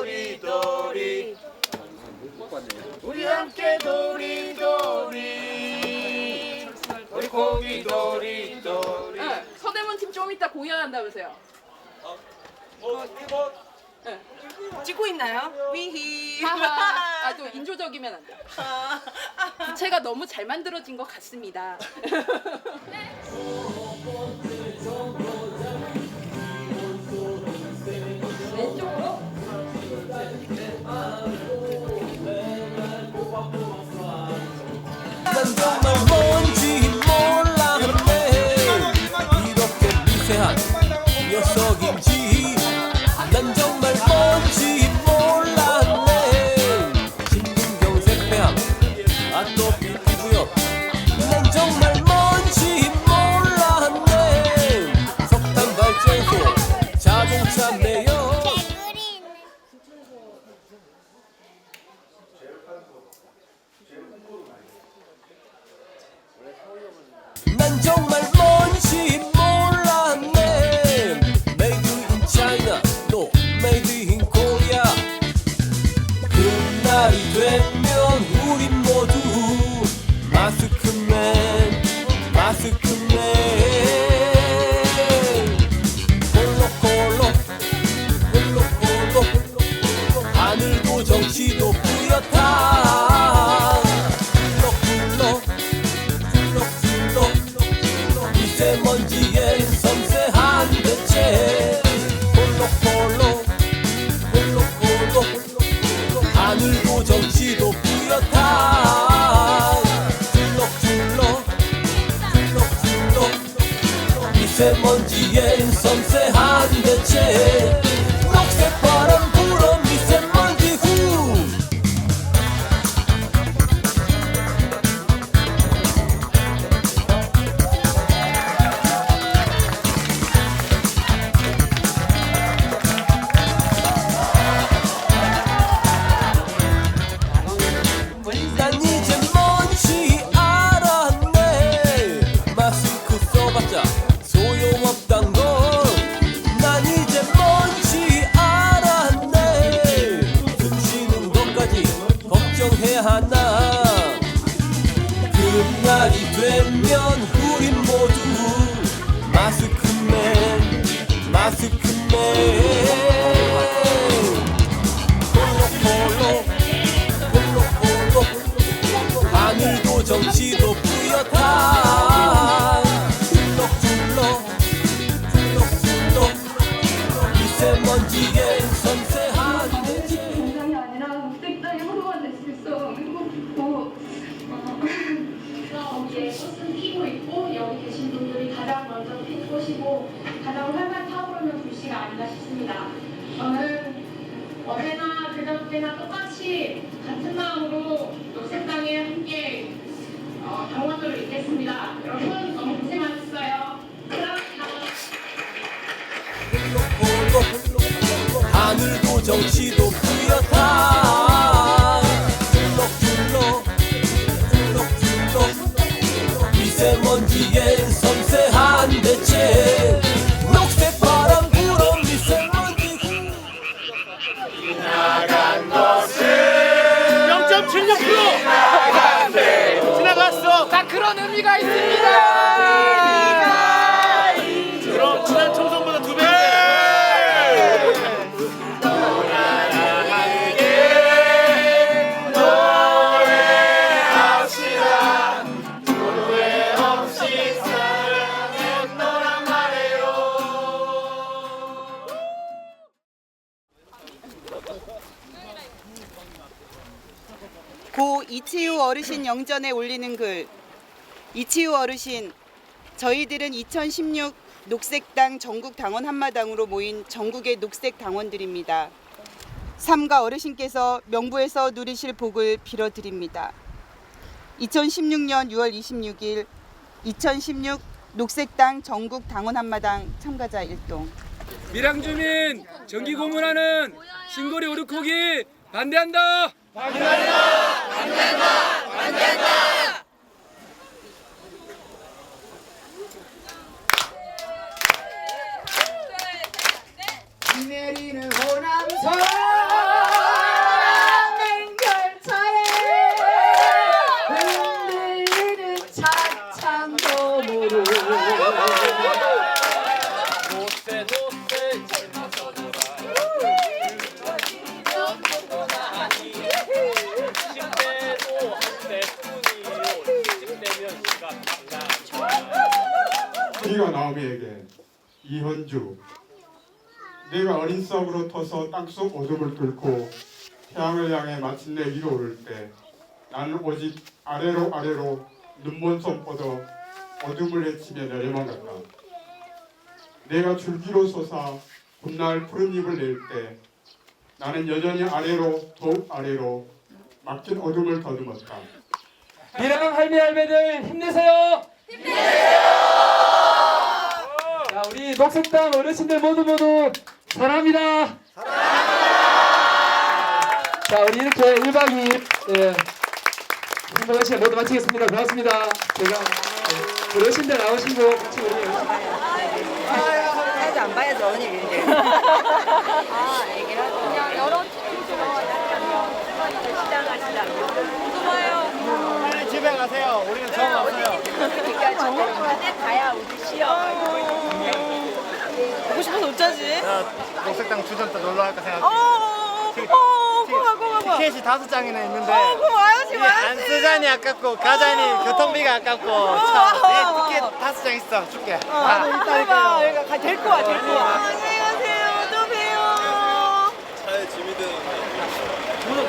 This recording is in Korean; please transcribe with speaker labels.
Speaker 1: 도리도리.
Speaker 2: 우리 함께 도리도리. 우리 고기 도리도리.
Speaker 3: 응, 서대문 팀 좀 이따 공연한다면서요.
Speaker 4: 찍고 있나요? 위히.
Speaker 3: 하하. 아, 또 인조적이면 안 돼. 부채가 너무 잘 만들어진 것 같습니다.
Speaker 5: 난정 心。 훌럭훌럭 미세
Speaker 6: 같이 같은 마음으로 녹색장에 함께 어, 당원들을 잇겠습니다. 여러분 너무 고생하셨어요. 사랑합니다.
Speaker 5: 하늘도 정치도 뿌옇다 훌럭훌럭 훌럭훌럭 미세먼지엔
Speaker 3: 있습니다.
Speaker 2: 그럼 지난 총선보다 두 배.
Speaker 7: 고 이치우 어르신 영전에 올리는 글 이치우 어르신 저희들은 2016 녹색당 전국 당원 한마당으로 모인 전국의 녹색 당원들입니다. 삼가 어르신께서 명부에서 누리실 복을 빌어드립니다. 2016년 6월 26일 2016 녹색당 전국 당원 한마당 참가자 일동
Speaker 8: 밀양 주민 정기 고문하는 신고리 오르코기 반대한다.
Speaker 2: 비
Speaker 9: 비가 나오미에게 이현주 내가 어린 썩으로 터서 땅속 어둠을 뚫고 태양을 향해 마침내 위로 오를 때 나는 오직 아래로 아래로 눈먼 손 뻗어 어둠을 헤치며 내려만 갔다 내가 줄기로 솟아 봄날 푸른 잎을 낼 때 나는 여전히 아래로 더욱 아래로 막힌 어둠을 더듬었다
Speaker 8: 미랑 할매 할매들 힘내세요. 힘내세요. 자 우리 녹색당 어르신들 모두 모두 사랑합니다. 자 우리 이렇게 1박 2일 예, 행복한 시간 모두 마치겠습니다. 고맙습니다. 제가 예, 그 어르신들 나오신 거 같이 우리
Speaker 4: 봐야죠 안 봐야죠 언니.
Speaker 2: 빨리 집에 가세요. 우리는 처음 왔어요
Speaker 4: 보고 싶어서 어쩌지?
Speaker 2: 녹색당 주점 때 놀러 갈까 생각
Speaker 4: 어어어어 고마 고마 고마
Speaker 2: 티켓이 다섯 장이나 있는데.
Speaker 4: 어 와야지
Speaker 2: 이게 안
Speaker 4: 와야지.
Speaker 2: 쓰자니 아깝고 가자니 교통비가 아깝고. 참, 내 티켓 다섯 장 있어. 줄게. 아,
Speaker 4: 해봐 그러니까 데리고 와 데리고 와 안녕히 가세요. 또 봬요.
Speaker 1: 차에 짐이 되는
Speaker 4: 어,